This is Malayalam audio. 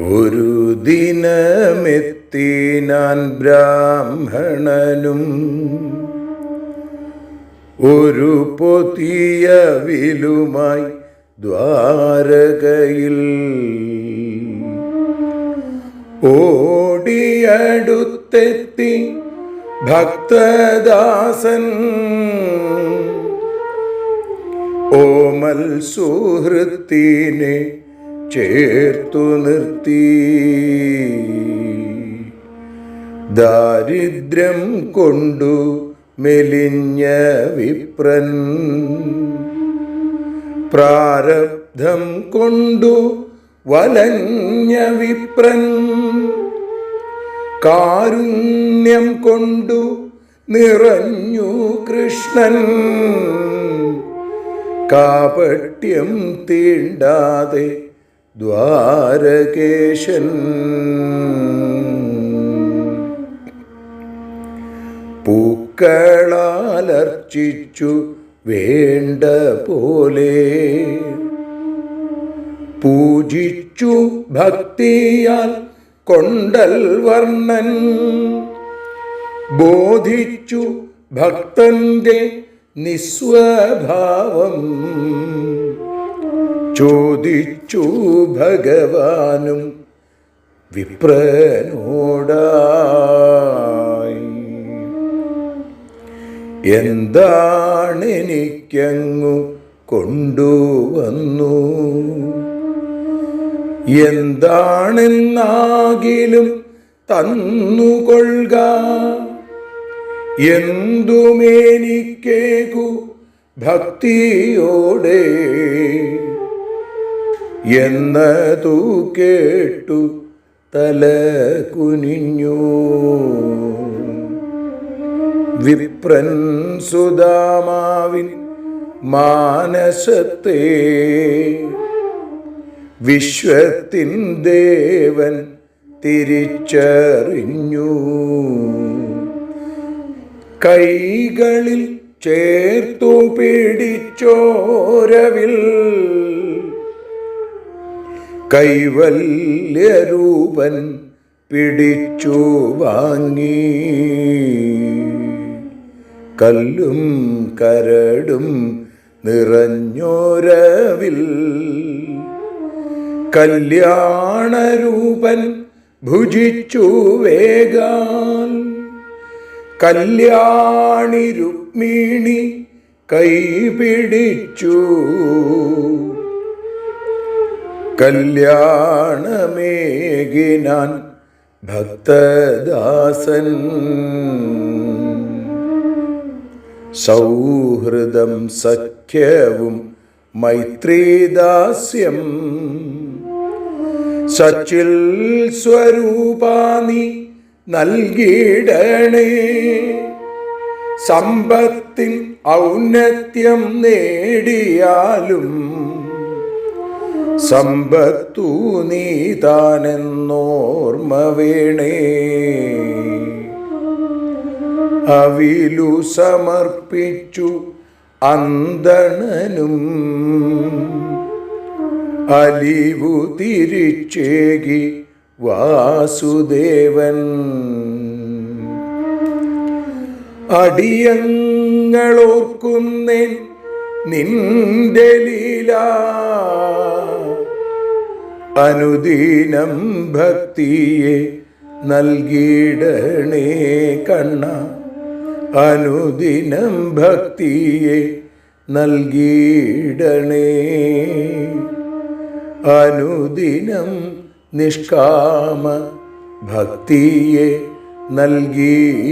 ഒരു ദിനമെത്തി ഞാൻ ബ്രാഹ്മണനും ഒരു പൊതിയ വിലുമായി ദ്വാരകയിൽ ഓടിയടുത്തെത്തി ഭക്തദാസൻ ഓമൽ സുഹൃത്തിനെ ചേർത്തു നിർത്തി. ദാരിദ്ര്യം കൊണ്ടു മെലിഞ്ഞ വിപ്രൻ. പ്രാരബ്ധം കൊണ്ടു വലഞ്ഞ വിപ്രൻ. കാരുണ്യം കൊണ്ടു നിറഞ്ഞു കൃഷ്ണൻ. കാപട്യം തീണ്ടാതെ ദ്വാരകേശൻ. പൂക്കളാലർച്ചിച്ചു വേണ്ട പോലെ പൂജിച്ചു ഭക്തിയാൽ കൊണ്ടൽ വർണൻ. ബോധിച്ചു ഭക്തന്റെ നിസ്വഭാവം. ചോദിച്ചു ഭഗവാനും വിപ്രനോടായി. എന്താണെനിക്കങ്ങു കൊണ്ടുവന്നു? എന്താണെന്നാകിലും തന്നുകൊള്ളുക. എന്തുമേനിക്കേകു ഭക്തിയോടെ എന്നതു കേട്ടു തല കുനിഞ്ഞു. വിപ്രൻ സുദാമാവിൻ മാനസത്തെ വിശ്വത്തിൻ ദേവൻ തിരിച്ചറിഞ്ഞു. കൈകളിൽ ചേർത്തു പിടിച്ചോരവിൽ കൈവല്യരൂപൻ പിടിച്ചു വാങ്ങി. കല്ലും കരടും നിറഞ്ഞോരവിൽ കല്യാണരൂപൻ ഭുജിച്ചു വേഗാൽ. കല്യാണി രുക്മിണി കൈപിടിച്ചു കല്യാണമേകിനാൻ ഭക്തദാസൻ. സൗഹൃദം സഖ്യവും മൈത്രീദാസ്യം. സച്ചിൽ സ്വരൂപാനി നൽകിയിടണേ സമ്പത്തിൻ ഔന്നത്യം നേടിയാലും സമ്പത്തു നീതാനെന്നോർമ്മ വേണേ. അവിലു സമർപ്പിച്ചു അന്തണനും. അലിവു തിരിച്ചേകി വാസുദേവൻ. അടിയങ്ങളോർക്കുന്നേൻ നിന്റെ ലീല. അനുദീനം ഭക്തിയെ നൽകിയിടണേ കണ്ണ. അനുദിനം ഭക്തിയെ നൽകിയിടണേ. അനുദിനം നിഷ്കാമ ഭക്തിയെ നൽകിയിടണേ.